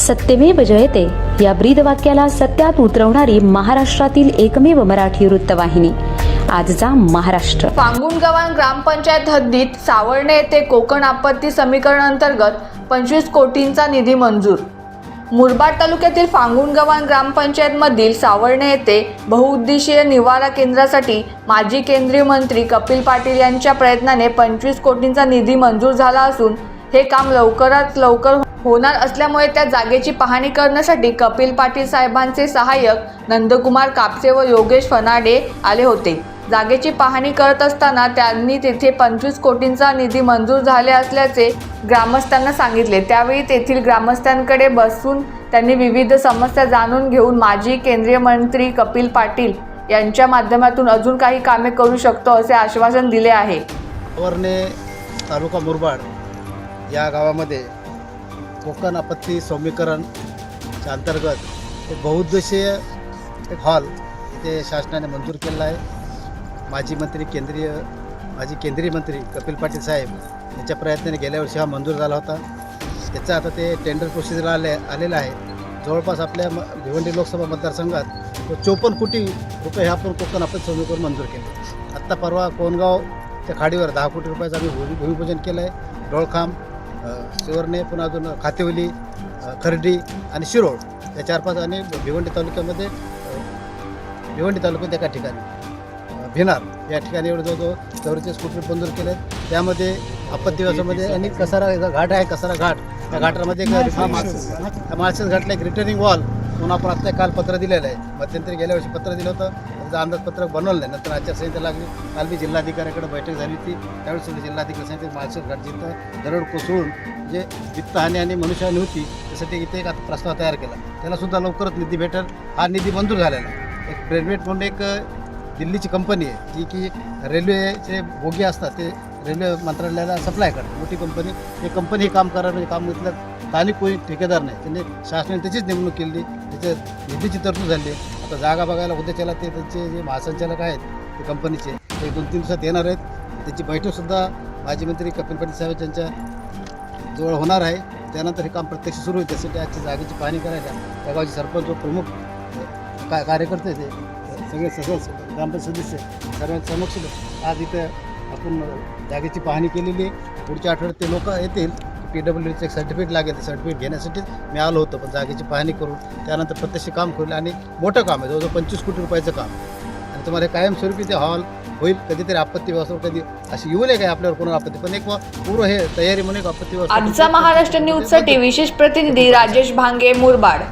सत्यमेव जयते. या ब्रीद वाक्याला सत्यात उतरवणारी महाराष्ट्रातील एकमेव मराठी वृत्तवाहिनी. आजचा महाराष्ट्र. पांगुणगव्हाण ग्रामपंचायत हद्दीत सावर्णे येथे कोकण आपत्ती समीकरण अंतर्गत पंचवीस कोटींचा निधी मंजूर. मुरबाड तालुक्यातील फांगुणगव्हाण ग्रामपंचायतमधील सावर्णे येथे बहुउद्देशीय निवारा केंद्रासाठी माजी केंद्रीय मंत्री कपिल पाटील यांच्या प्रयत्नाने पंचवीस कोटींचा निधी मंजूर झाला असून हे काम लवकरात लवकर होणार असल्यामुळे त्या जागेची पाहणी करण्यासाठी कपिल पाटील साहेबांचे सहाय्यक नंदकुमार कापसे व योगेश फनाडे आले होते. जागेची पाहणी करत असताना त्यांनी तेथे पंचवीस कोटींचा निधी मंजूर झाले असल्याचे ग्रामस्थांना सांगितले. त्यावेळी तेथील ग्रामस्थांकडे बसून त्यांनी विविध समस्या जाणून घेऊन माजी केंद्रीय मंत्री कपिल पाटील यांच्या माध्यमातून अजून काही कामे करू शकतो असे आश्वासन दिले आहे. वर्णे तालुका मुरबाड या गावामध्ये कोकण आपत्ती सौम्यकरणच्या अंतर्गत एक बहुउद्देशीय एक हॉल इथे शासनाने मंजूर केलेला आहे. माजी मंत्री केंद्रीय माजी केंद्रीय मंत्री कपिल पाटील साहेब यांच्या प्रयत्नाने गेल्या वर्षी हा मंजूर झाला होता. त्याचा आता ते टेंडर प्रोसिजरला आले आलेलं आहे. जवळपास आपल्या म भिवंडी लोकसभा मतदारसंघात चोपन्न कोटी रुपये ह्या आपण कोकण आपत्ती सौम्यकरण मंजूर केले. आत्ता परवा कोणगाव त्या खाडीवर दहा कोटी रुपयाचं आम्ही भूमिपूजन केलं आहे डोळखांब शिवरणे पुन्हा अजून खातेवली खर्डी आणि शिरोळ या चार पाच आणि भिवंडी तालुक्यामध्ये भिवंडी तालुक्यात एका ठिकाणी भिनार या ठिकाणी एवढं जवळजवळ चौवेचाळीस कोटी मंजूर केले. त्यामध्ये आपत्ती व्यवसायामध्ये आणि कसारा घाट आहे कसारा घाट. त्या घाटामध्ये माळशेज घाटला एक रिटर्निंग वॉल म्हणून आपण आत्ता काल पत्र दिलेलं आहे. मध्यंतरी गेल्या वर्षी पत्र दिलं होतं. त्याचं अंदाजपत्रक बनवलं नाही. नंतर आचारसंहिता लागली. काल मी जिल्हाधिकाऱ्याकडे बैठक झाली होती. त्यावेळेस सुद्धा जिल्हाधिकारी सांगितलं माळशेज घाट दरड कोसळून जे वित्तहानी आणि मनुष्यहानी होती त्यासाठी इथे एक आता प्रस्ताव तयार केला. त्यालासुद्धा लवकरच निधी भेटेल. हा निधी मंजूर झालेला आहे. एक ब्रेडवेट म्हणून एक दिल्लीची कंपनी आहे. जी की रेल्वेचे बोगी असतात ते रेल्वे मंत्रालयाला सप्लाय करतात. मोठी कंपनी. ते कंपनी काम करणार म्हणजे काम घेतलं. स्थानिक कोणी ठेकेदार नाही. त्यांनी शासनाने त्याचीच नेमणूक केली. त्याच्यात निधीची तरतूद झाली. आता जागा बघायला उद्याच्याला ते त्यांचे जे महासंचालक आहेत ते कंपनीचे ते दोन तीन दिवसात येणार आहेत. त्याची बैठकसुद्धा माजी मंत्री कपिल पाटील साहेब यांच्या जवळ होणार आहे. त्यानंतर हे काम प्रत्यक्ष सुरू होईल त्यासाठी आजच्या जागेची पाहणी करायला त्या गावचे सरपंच व प्रमुख का कार्यकर्ते ते सगळे सदस्य ग्रामपंचायत सदस्य सर्वांच्या समक्ष आज इथं आपण जागेची पाहणी केलेली आहे. पुढच्या आठवड्यात ते लोक येतील. पी डब्ल्यूचं एक सर्टिफिकेट लागेल ते सर्टिफिकेट घेण्यासाठी मी आलो होतो पण जागेची पाहणी करून त्यानंतर प्रत्यक्ष काम करून आणि मोठं काम आहे जवळजवळ पंचवीस कोटी रुपयाचं काम आणि तुम्हाला कायमस्वरूपी ते हॉल होईल कधीतरी आपत्ती व्यवस्था कधी अशी येऊ नये काय आपल्यावर कोणाला आपत्ती पण एक पूर्व हे तयारी म्हणून एक आपत्ती व्यवस्था आजचा महाराष्ट्र न्यूजसाठी विशेष प्रतिनिधी राजेश भांगे मुरबाड.